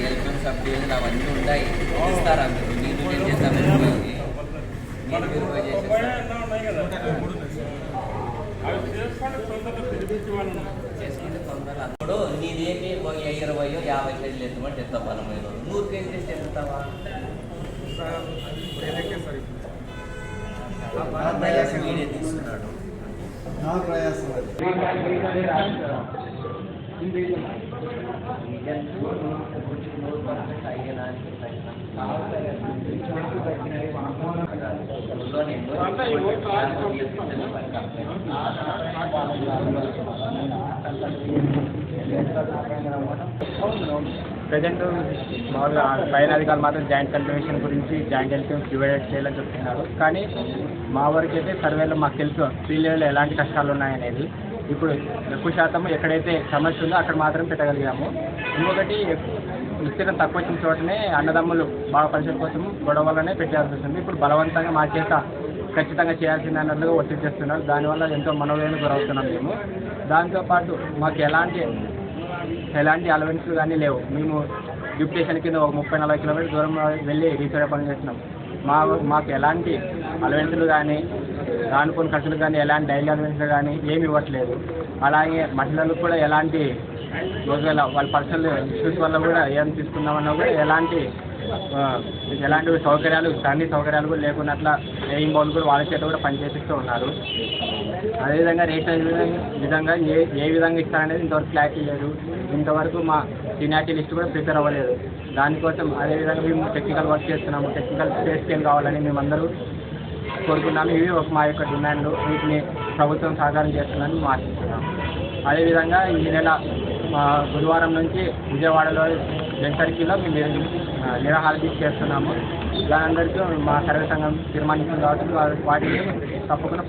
Electronics అప్డేట్లు అవన్నీ ఉంటాయి ఇస్తారా మీరు నేను చేస్తాను చేసుకుంటే తొందరగా అప్పుడు నీదేంటి ఒక ఇరవయో యాభై కేజీలు ఎత్తుమంటే ఎత్తా బలమైన నూరు కేజీలు ఎత్తే ఎత్తుతావా వీడే తీసుకున్నాడు నా ప్రయాసం అది ప్రజెంట్ మామూలుగా పైన అధికారులు మాత్రం జాయింట్ కల్టివేషన్ గురించి జాయింట్ ఎల్పిఎం డివైడెడ్ చేయాలని చెప్తున్నారు. కానీ మా వరకు అయితే సర్వేలో మాకు తెలుసు ఫీల్డ్ లెవెల్లో ఎలాంటి కష్టాలు ఉన్నాయనేది. ఇప్పుడు ఎక్కువ శాతం ఎక్కడైతే సమస్య ఉందో అక్కడ మాత్రం పెట్టగలిగాము. ఇంకొకటి విస్తీర్ణం తక్కువ వచ్చిన చోటనే అన్నదమ్ములు బాగా పరిచయం కోసం గొడవలనే పెట్టాల్సి వస్తుంది. ఇప్పుడు బలవంతంగా మా చేత ఖచ్చితంగా చేయాల్సింది అన్నట్లుగా ఒత్తిడి చేస్తున్నారు దానివల్ల ఎంతో మనోవేదన గురవుతున్నాం మేము. దాంతోపాటు మాకు ఎలాంటి ఎలాంటి అలవెన్స్లు కానీ లేవు. మేము డిప్యూటేషన్ కింద ఒక ముప్పై నలభై కిలోమీటర్ దూరం వెళ్ళి రీసర్వే పని చేస్తున్నాం. మా మాకు ఎలాంటి అలవెన్స్లు కానీ రానుకోని ఖర్చులు కానీ ఎలాంటి డైలీ అలవెన్స్లు కానీ ఏమి ఇవ్వట్లేదు. అలాగే మహిళలకు కూడా ఎలాంటి ఒకవేళ వాళ్ళ పర్సనల్ ఇష్యూస్ వల్ల కూడా ఏం తీసుకుందామన్నా కూడా ఎలాంటి మీకు ఎలాంటి సౌకర్యాలు అన్ని సౌకర్యాలు కూడా లేకున్నట్ల అట్లా ఏం బౌల్ కూడా వాళ్ళ చేత కూడా పనిచేపిస్తూ ఉన్నారు. అదేవిధంగా రేషన్ విధంగా ఏ ఏ విధంగా ఇస్తారనేది ఇంతవరకు క్లారిటీ లేదు. ఇంతవరకు మా సీనియారిటీ లిస్ట్ కూడా ప్రిపేర్ అవ్వలేదు. దానికోసం అదేవిధంగా మేము టెక్నికల్ వర్క్ చేస్తున్నాము. టెక్నికల్ స్పేస్ ఏం కావాలని మేమందరూ కోరుకున్నాము ఇవి ఒక మా యొక్క డిమాండ్లు వీటిని ప్రభుత్వం సహకారం చేస్తుందని మేము ఆశిస్తున్నాము. అదేవిధంగా ఈ నెల మా గురువారం నుంచి విజయవాడలో జన్ మేము నిరాహార దీక్ష చేస్తున్నాము. ఇలా అందరికీ మా సర్వే సంఘం తీర్మానిస్తుంది కాబట్టి వాటిని తప్పకుండా